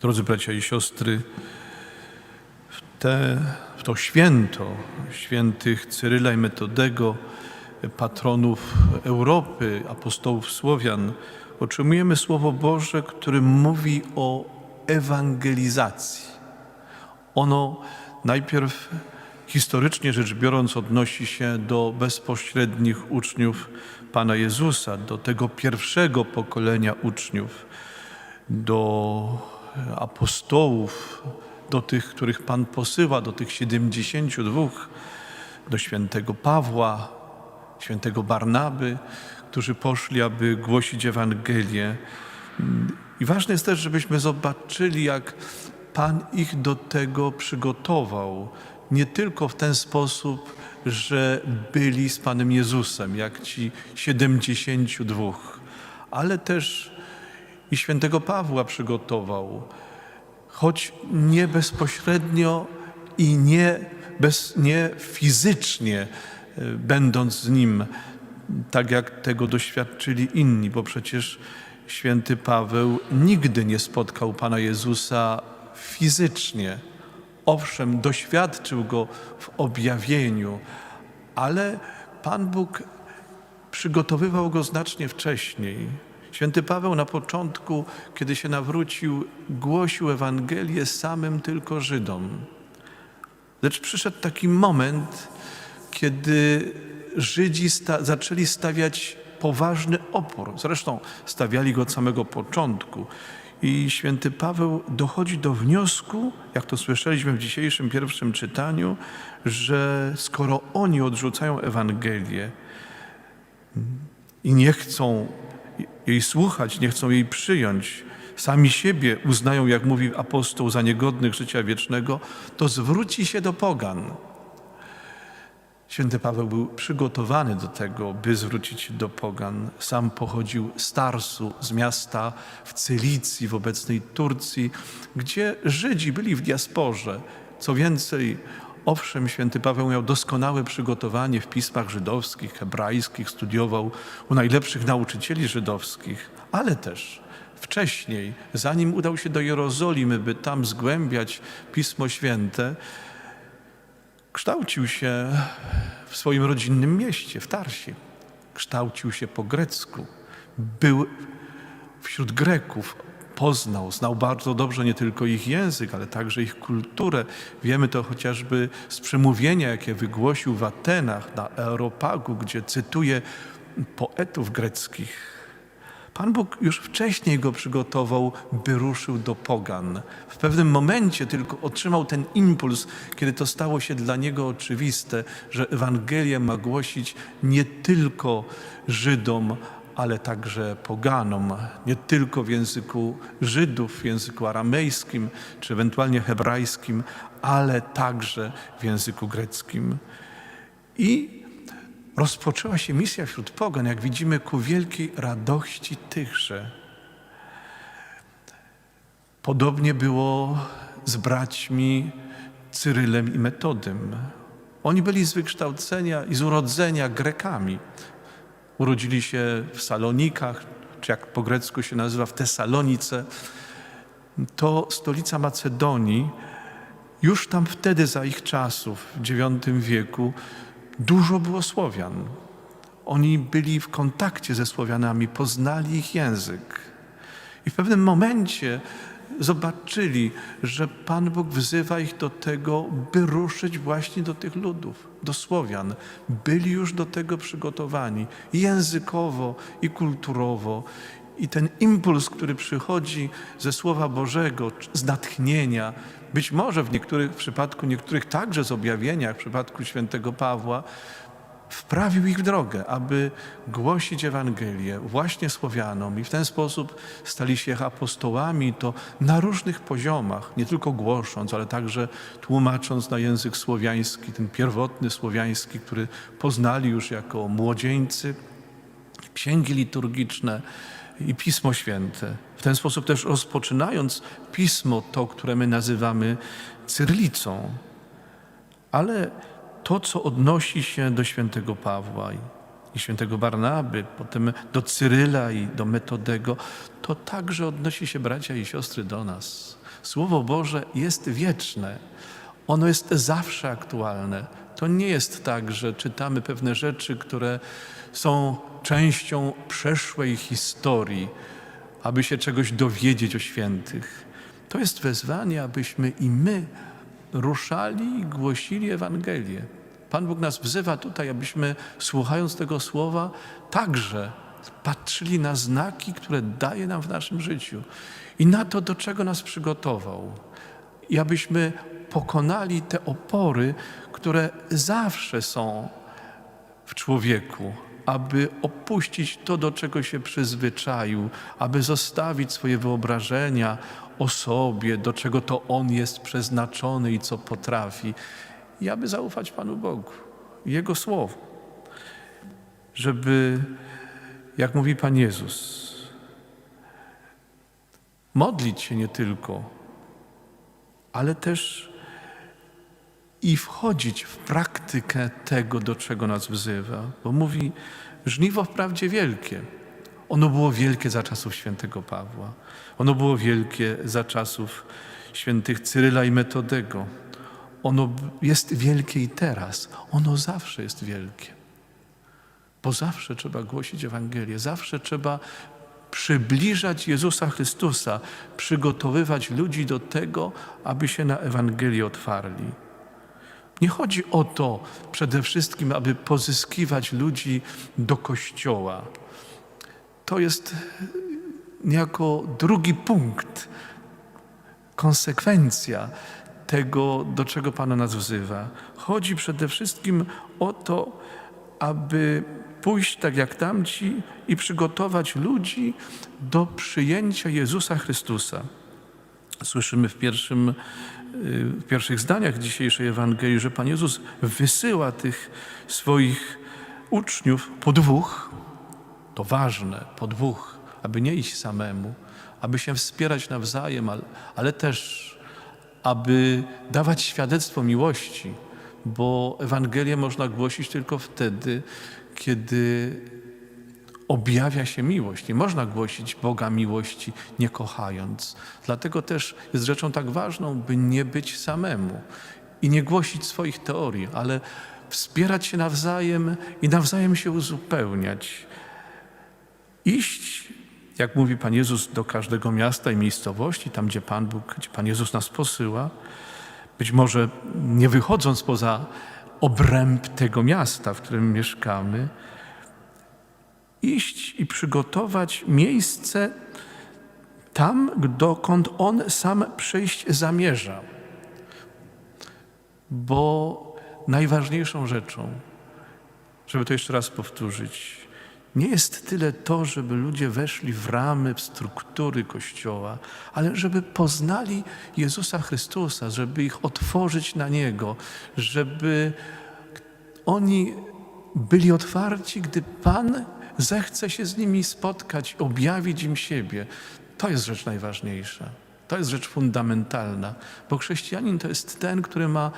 Drodzy bracia i siostry, w, te, w to święto świętych Cyryla i Metodego, patronów Europy, apostołów Słowian, otrzymujemy Słowo Boże, które mówi o ewangelizacji. Ono najpierw historycznie rzecz biorąc odnosi się do bezpośrednich uczniów Pana Jezusa, do tego pierwszego pokolenia uczniów, do apostołów, do tych, których Pan posyła, do tych 72, do świętego Pawła, świętego Barnaby, którzy poszli, aby głosić Ewangelię. I ważne jest też, żebyśmy zobaczyli, jak Pan ich do tego przygotował. Nie tylko w ten sposób, że byli z Panem Jezusem, jak ci 72, ale też i świętego Pawła przygotował, choć nie bezpośrednio i nie, bez, nie fizycznie, e, będąc z nim, tak jak tego doświadczyli inni, bo przecież święty Paweł nigdy nie spotkał Pana Jezusa fizycznie. Owszem, doświadczył go w objawieniu, ale Pan Bóg przygotowywał go znacznie wcześniej. Święty Paweł na początku, kiedy się nawrócił, głosił Ewangelię samym tylko Żydom. Lecz przyszedł taki moment, kiedy Żydzi sta zaczęli stawiać poważny opór. Zresztą stawiali go od samego początku. I święty Paweł dochodzi do wniosku, jak to słyszeliśmy w dzisiejszym pierwszym czytaniu, że skoro oni odrzucają Ewangelię i nie chcą jej słuchać, nie chcą jej przyjąć, sami siebie uznają, jak mówi apostoł, za niegodnych życia wiecznego, to zwróci się do pogan. Święty Paweł był przygotowany do tego, by zwrócić się do pogan. Sam pochodził z Tarsu, z miasta w Cylicji, w obecnej Turcji, gdzie Żydzi byli w diasporze. Co więcej, owszem, święty Paweł miał doskonałe przygotowanie w pismach żydowskich, hebrajskich, studiował u najlepszych nauczycieli żydowskich, ale też wcześniej, zanim udał się do Jerozolimy, by tam zgłębiać Pismo Święte, kształcił się w swoim rodzinnym mieście, w Tarsie. Kształcił się po grecku. Był wśród Greków, poznał, znał bardzo dobrze nie tylko ich język, ale także ich kulturę. Wiemy to chociażby z przemówienia, jakie wygłosił w Atenach na Aeropagu, gdzie cytuje poetów greckich. Pan Bóg już wcześniej go przygotował, by ruszył do pogan. W pewnym momencie tylko otrzymał ten impuls, kiedy to stało się dla niego oczywiste, że Ewangelię ma głosić nie tylko Żydom, ale także poganom, nie tylko w języku Żydów, w języku aramejskim czy ewentualnie hebrajskim, ale także w języku greckim. I rozpoczęła się misja wśród pogan, jak widzimy, ku wielkiej radości tychże. Podobnie było z braćmi Cyrylem i Metodem. Oni byli z wykształcenia i z urodzenia Grekami. Urodzili się w Salonikach, czy jak po grecku się nazywa w Tesalonice. To stolica Macedonii. Już tam wtedy za ich czasów, w IX wieku, dużo było Słowian. Oni byli w kontakcie ze Słowianami, poznali ich język. I w pewnym momencie zobaczyli, że Pan Bóg wzywa ich do tego, by ruszyć właśnie do tych ludów, do Słowian. Byli już do tego przygotowani językowo, i kulturowo. I ten impuls, który przychodzi ze Słowa Bożego, z natchnienia, być może w niektórych w przypadku niektórych także z objawienia, w przypadku świętego Pawła, wprawił ich w drogę, aby głosić Ewangelię właśnie Słowianom i w ten sposób stali się apostołami, to na różnych poziomach, nie tylko głosząc, ale także tłumacząc na język słowiański, ten pierwotny słowiański, który poznali już jako młodzieńcy, księgi liturgiczne i Pismo Święte. W ten sposób też rozpoczynając pismo, to, które my nazywamy cyrylicą. Ale to, co odnosi się do świętego Pawła, i świętego Barnaby, potem do Cyryla i do Metodego, to także odnosi się bracia i siostry do nas. Słowo Boże jest wieczne. Ono jest zawsze aktualne. To nie jest tak, że czytamy pewne rzeczy, które są częścią przeszłej historii, aby się czegoś dowiedzieć o świętych. To jest wezwanie, abyśmy i my ruszali i głosili Ewangelię. Pan Bóg nas wzywa tutaj, abyśmy słuchając tego słowa także patrzyli na znaki, które daje nam w naszym życiu i na to, do czego nas przygotował. I abyśmy pokonali te opory, które zawsze są w człowieku, aby opuścić to, do czego się przyzwyczaił, aby zostawić swoje wyobrażenia o sobie, do czego to on jest przeznaczony i co potrafi, i aby zaufać Panu Bogu, Jego Słowu, żeby, jak mówi Pan Jezus, modlić się nie tylko, ale też i wchodzić w praktykę tego, do czego nas wzywa. Bo mówi, żniwo wprawdzie wielkie. Ono było wielkie za czasów świętego Pawła. Ono było wielkie za czasów świętych Cyryla i Metodego. Ono jest wielkie i teraz. Ono zawsze jest wielkie. Bo zawsze trzeba głosić Ewangelię, zawsze trzeba przybliżać Jezusa Chrystusa, przygotowywać ludzi do tego, aby się na Ewangelię otwarli. Nie chodzi o to przede wszystkim, aby pozyskiwać ludzi do kościoła. To jest niejako drugi punkt, konsekwencja tego, do czego Pan nas wzywa. Chodzi przede wszystkim o to, aby pójść tak jak tamci i przygotować ludzi do przyjęcia Jezusa Chrystusa. Słyszymy w, pierwszym, w pierwszych zdaniach dzisiejszej Ewangelii, że Pan Jezus wysyła tych swoich uczniów po dwóch. To ważne, po dwóch, aby nie iść samemu, aby się wspierać nawzajem, ale, ale też aby dawać świadectwo miłości, bo Ewangelię można głosić tylko wtedy, kiedy objawia się miłość. Nie można głosić Boga miłości nie kochając. Dlatego też jest rzeczą tak ważną, by nie być samemu i nie głosić swoich teorii, ale wspierać się nawzajem i nawzajem się uzupełniać. Iść, jak mówi Pan Jezus, do każdego miasta i miejscowości, tam gdzie Pan Bóg, gdzie Pan Jezus nas posyła, być może nie wychodząc poza obręb tego miasta, w którym mieszkamy, iść i przygotować miejsce tam, dokąd On sam przyjść zamierza. Bo najważniejszą rzeczą, żeby to jeszcze raz powtórzyć, nie jest tyle to, żeby ludzie weszli w ramy, w struktury Kościoła, ale żeby poznali Jezusa Chrystusa, żeby ich otworzyć na Niego, żeby oni byli otwarci, gdy Pan zechce się z nimi spotkać, objawić im siebie. To jest rzecz najważniejsza. To jest rzecz fundamentalna, bo chrześcijanin to jest ten, który ma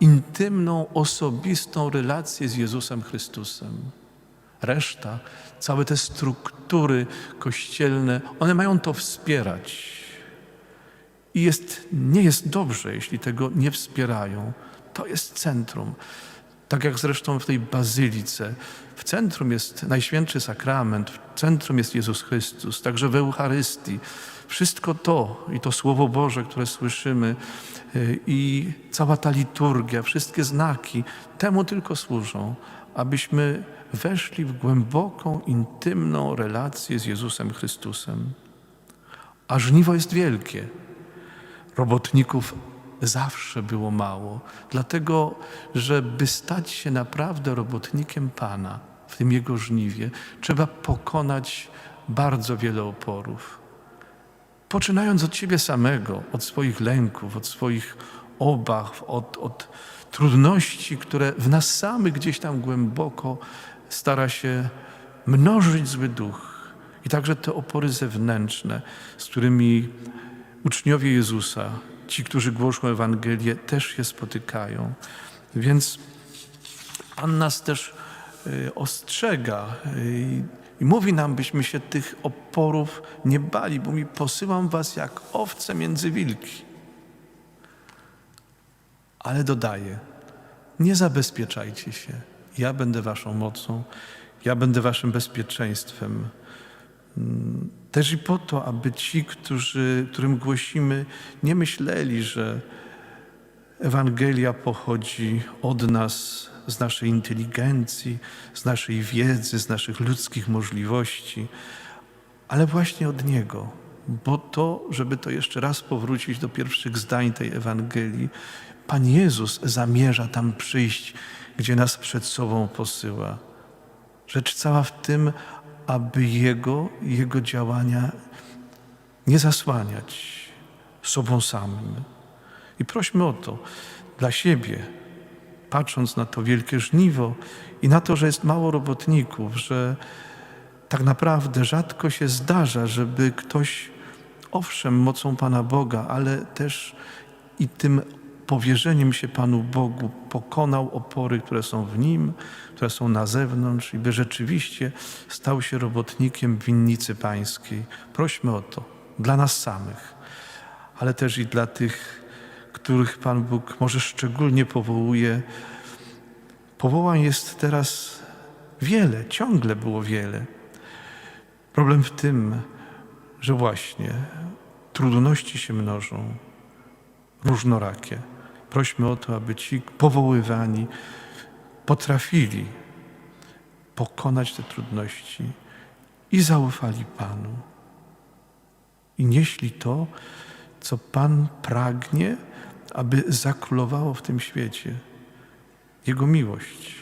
intymną, osobistą relację z Jezusem Chrystusem. Reszta, całe te struktury kościelne, one mają to wspierać. I jest, nie jest dobrze, jeśli tego nie wspierają. To jest centrum. Tak jak zresztą w tej bazylice. W centrum jest Najświętszy Sakrament, w centrum jest Jezus Chrystus, także w Eucharystii. Wszystko to i to Słowo Boże, które słyszymy, y, i cała ta liturgia, wszystkie znaki temu tylko służą, abyśmy weszli w głęboką, intymną relację z Jezusem Chrystusem. A żniwo jest wielkie. Robotników zawsze było mało, dlatego, że by stać się naprawdę robotnikiem Pana w tym Jego żniwie, trzeba pokonać bardzo wiele oporów. Poczynając od siebie samego, od swoich lęków, od swoich obaw, od, od trudności, które w nas samych gdzieś tam głęboko stara się mnożyć zły duch. I także te opory zewnętrzne, z którymi uczniowie Jezusa, ci, którzy głoszą Ewangelię, też się spotykają. Więc Pan nas też y, ostrzega y, i mówi nam, byśmy się tych oporów nie bali, bo mi posyłam was jak owce między wilki. Ale dodaje, nie zabezpieczajcie się. Ja będę waszą mocą, ja będę waszym bezpieczeństwem. Mm, Też i po to, aby ci, którzy, którym głosimy, nie myśleli, że Ewangelia pochodzi od nas, z naszej inteligencji, z naszej wiedzy, z naszych ludzkich możliwości, ale właśnie od Niego. Bo to, żeby to jeszcze raz powrócić do pierwszych zdań tej Ewangelii, Pan Jezus zamierza tam przyjść, gdzie nas przed sobą posyła. Rzecz cała w tym, aby Jego, Jego działania nie zasłaniać sobą samym. I prośmy o to dla siebie, patrząc na to wielkie żniwo i na to, że jest mało robotników, że tak naprawdę rzadko się zdarza, żeby ktoś, owszem, mocą Pana Boga, ale też i tym powierzeniem się Panu Bogu pokonał opory, które są w nim, które są na zewnątrz i by rzeczywiście stał się robotnikiem winnicy pańskiej. Prośmy o to dla nas samych, ale też i dla tych, których Pan Bóg może szczególnie powołuje. Powołań jest teraz wiele, ciągle było wiele. Problem w tym, że właśnie trudności się mnożą, różnorakie. Prośmy o to, aby ci powoływani potrafili pokonać te trudności i zaufali Panu. I nieśli to, co Pan pragnie, aby zakrólowało w tym świecie. Jego miłość.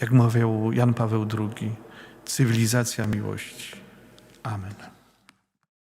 Jak mawiał Jan Paweł II, cywilizacja miłości. Amen.